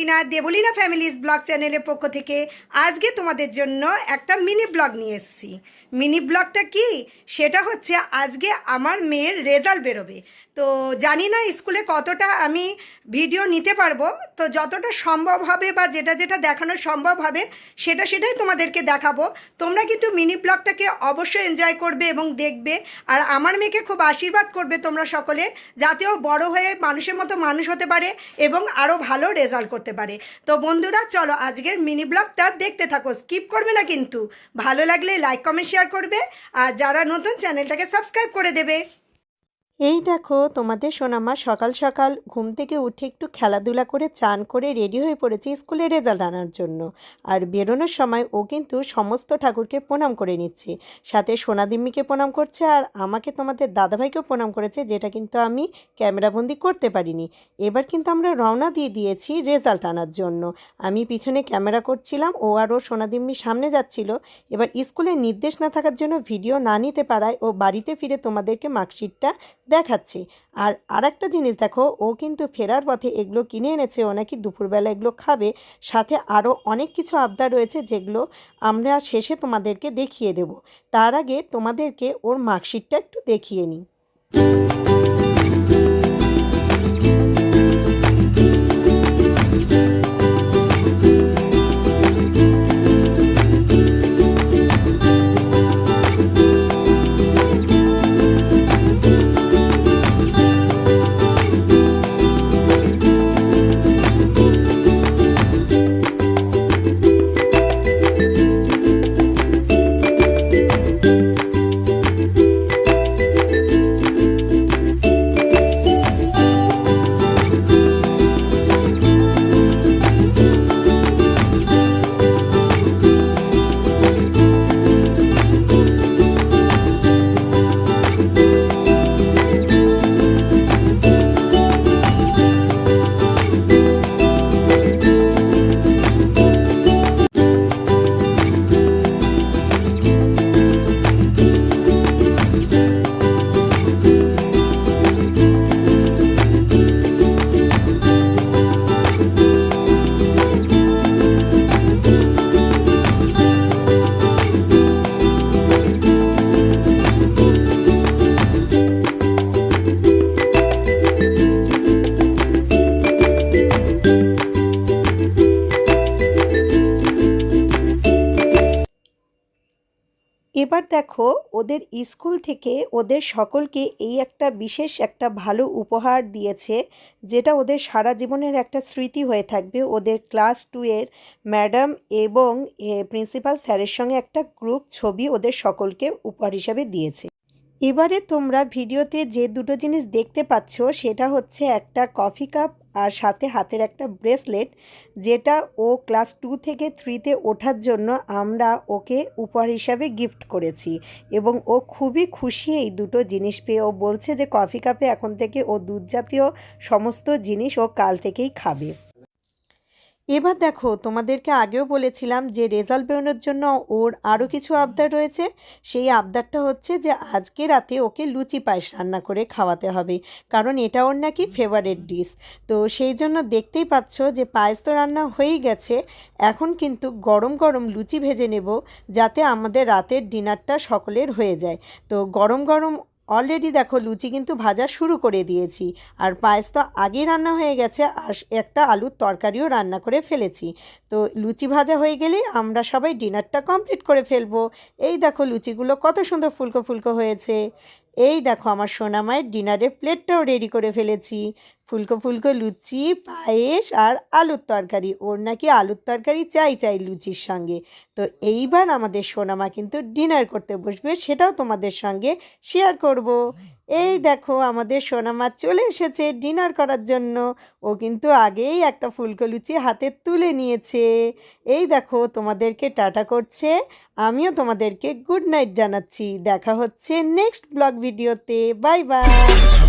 Deblina Debolina families blog চ্যানেলের পক্ষ থেকে আজকে তোমাদের জন্য একটা মিনি ব্লগ নিয়ে এসেছি। মিনি ব্লগটা কি? সেটা হচ্ছে আজকে আমার মেয়ের রেজাল্ট বেরোবে। তো জানি না স্কুলে কতটা আমি ভিডিও নিতে পারব। তো যতটা সম্ভব হবে বা যেটা যেটা দেখানো সম্ভব হবে, সেটা সেটাই তোমাদেরকে দেখাবো। তোমরা কিন্তু মিনি ব্লগটাকে অবশ্যই এনজয় করবে এবং দেখবে। আর আমার মেয়েকে খুব আশীর্বাদ করবে তোমরা সকলে, যাতে ও বড় হয়ে মানুষের মতো মানুষ হতে পারে এবং আরও ভালো রেজাল্ট করতে পারে। তো বন্ধুরা, চলো আজকের মিনি ব্লগটা দেখতে থাকো স্কিপ করবে না কিন্তু। ভালো লাগলে লাইক কমেন্ট শেয়ার করবে। আর যারা নতুন চ্যানেলটাকে সাবস্ক্রাইব করে দেবে। এই দেখো, তোমাদের সোনামা সকাল সকাল ঘুম থেকে উঠে একটু খেলাধুলা করে চান করে রেডি হয়ে পড়েছে স্কুলে রেজাল্ট আনার জন্য। আর বেরোনোর সময় ও কিন্তু সমস্ত ঠাকুরকে প্রণাম করে নিচ্ছে। সাথে সোনাদিম্মিকে প্রণাম করছে আর আমাকে তোমাদের দাদাভাইকেও প্রণাম করেছে, যেটা কিন্তু আমি ক্যামেরাবন্দি করতে পারিনি। এবার কিন্তু আমরা রওনা দিয়ে দিয়েছি রেজাল্ট আনার জন্য। আমি পিছনে ক্যামেরা করছিলাম, ও আর ও সোনাদিম্মি সামনে যাচ্ছিল। এবার স্কুলে নির্দেশ না থাকার জন্য ভিডিও না নিতে পারায় ও বাড়িতে ফিরে তোমাদেরকে মার্কশিটটা দেখাচ্ছি। আর আরেকটা জিনিস দেখো, ও কিন্তু ফেরার পথে এগুলো কিনে এনেছে, ও নাকি দুপুরবেলা এগুলো খাবে। সাথে আরও অনেক কিছু আবদার রয়েছে যেগুলো আমরা শেষে তোমাদেরকে দেখিয়ে দেব। তার আগে তোমাদেরকে ওর মার্কশিটটা একটু দেখিয়ে নিই। এবার দেখো ওদের স্কুল থেকে ওদের সকলকে এই একটা বিশেষ একটা ভালো উপহার দিয়েছে, যেটা ওদের সারা জীবনের একটা স্মৃতি হয়ে থাকবে। ওদের ক্লাস টু এর ম্যাডাম এবং প্রিন্সিপাল স্যারের সঙ্গে একটা গ্রুপ ছবি ওদের সকলকে উপহার হিসাবে দিয়েছে। এবারে তোমরা ভিডিওতে যে দুটো জিনিস দেখতে পাচ্ছ, সেটা হচ্ছে একটা কফি কাপ আর সাথে হাতের একটা ব্রেসলেট, যেটা ও ক্লাস টু থেকে থ্রিতে ওঠার জন্য আমরা ওকে উপহার হিসাবে গিফট করেছি। এবং ও খুবই খুশি এই দুটো জিনিস পেয়ে। ও বলছে যে, কফি কাপে এখন থেকে ও দুধ জাতীয় সমস্ত জিনিস ও কাল থেকেই খাবে। এবার দেখো, তোমাদেরকে আগেও বলেছিলাম যে রেজাল্ট বেরোনোর জন্য ওর আরও কিছু আবদার রয়েছে। সেই আবদারটা হচ্ছে যে আজকে রাতে ওকে লুচি পায়েস রান্না করে খাওয়াতে হবে, কারণ এটা ওর নাকি ফেভারেট ডিশ তো সেই জন্য দেখতেই পাচ্ছ যে পায়েস তো রান্না হয়েই গেছে, এখন কিন্তু গরম গরম লুচি ভেজে নেব, যাতে আমাদের রাতের ডিনারটা সকলের হয়ে যায়। তো গরম গরম অলরেডি দেখো লুচি কিন্তু ভাজা শুরু করে দিয়েছি। আর পায়েস তো আগেই রান্না হয়ে গেছে, আর একটা আলুর তরকারিও রান্না করে ফেলেছি। তো লুচি ভাজা হয়ে গেলে আমরা সবাই ডিনারটা কমপ্লিট করে ফেলব। এই দেখো লুচিগুলো কত সুন্দর ফুলকো ফুলকো হয়েছে। এই দেখো আমার সোনামায়ের ডিনারের প্লেটটাও রেডি করে ফেলেছি। ফুলকো ফুলকো লুচি, পায়েস আর আলুর তরকারি। ওর নাকি আলুর তরকারি চাই চাই লুচির সঙ্গে। তো এইবার আমাদের সোনামা কিন্তু ডিনার করতে বসবে, সেটাও তোমাদের সঙ্গে শেয়ার করব। এই দেখো, আমাদের সোনামা চলে এসেছে ডিনার করার জন্য। ও কিন্তু আগেই একটা ফুলকো লুচি হাতে তুলে নিয়েছে। এই দেখো, তোমাদেরকে টাটা করছে। আমিও তোমাদেরকে গুড নাইট জানাচ্ছি। দেখা হচ্ছে নেক্সট ব্লগ ভিডিওতে। Bye bye.